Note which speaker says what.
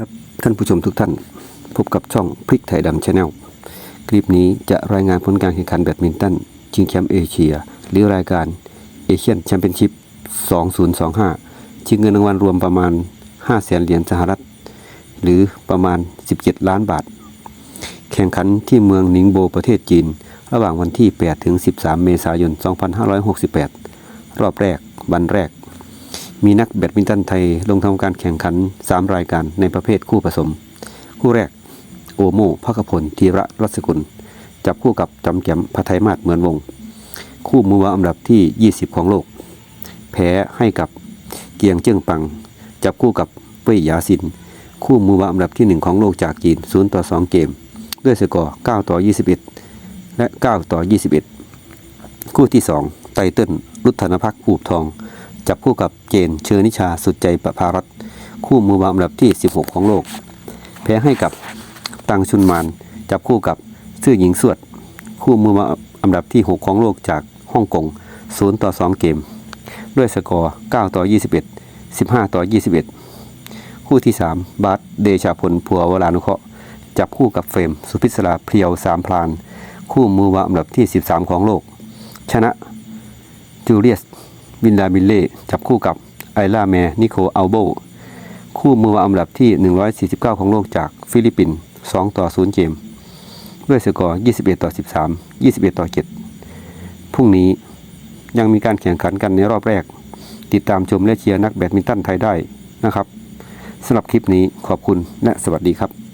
Speaker 1: ครับท่านผู้ชมทุกท่านพบกับช่องพริกไทยดำชาแนลคลิปนี้จะรายงานผลการแข่งขันแบดมินตันชิงแชมป์เอเชีย หรือรายการเอเชียนแชมเปี้ยนชิพ 2025 ชิงเงินรางวัลรวมประมาณ 5 แสนเหรียญสหรัฐ หรือประมาณ 17 ล้านบาท แข่งขันที่เมืองนิงโบประเทศจีน ระหว่างวันที่ 8 ถึง 13 เมษายน 2568 รอบแรกวันแรก มีนักแบดมินตันไทยลงทำการแข่งขัน 3 รายการในประเภทคู่ผสม คู่แรก โอโมพักพลธีระรัศกุล จับคู่กับจำแจมพัทยมาศเหมือนวง คู่มือวาอันดับที่ 20 ของโลก แพ้ให้กับเกียงเจิ้งปัง จับคู่กับเป้ยยาซิน คู่มือวาอันดับที่ 1 ของโลกจากจีน 0 ต่อ 2 เกม ด้วยสกอร์ 9 ต่อ 21 และ 9 ต่อ 21 คู่ที่ 2 ไตเติ้ลรุทธนพักปูบทอง จับคู่กับเจนเชอนิชาสุดใจประภารัตคู่มือวางอันดับที่ 16 ของโลก แพ้ให้กับตังชุนมานจับคู่กับซื่อหญิงสวด คู่มือวางอันดับที่ 6 ของโลกจากฮ่องกง0ต่อ 2 เกม ด้วยสกอร์ 9 ต่อ 21 15 ต่อ 21 คู่ที่ 3 บาสเดชาพลพัววรานุเคราะห์จับคู่กับเฟรม สุพิศราเพียวสามพลาน คู่มือวางอันดับที่ 13 ของโลก ชนะจูเลียส บินดาบิเล่จับคู่กับไอล่าแมนิโคอัลโบ คู่มือวางอันดับที่ 149 ของโลกจากฟิลิปปินส์2ต่อ 0 เกม ด้วยสกอร์ 21 ต่อ 13 21 ต่อ 7 พรุ่งนี้ยังมีการแข่งขันกันในรอบแรก ติดตามชมและเชียร์นักแบดมินตันไทยได้นะครับสำหรับคลิปนี้ขอบคุณและสวัสดีครับ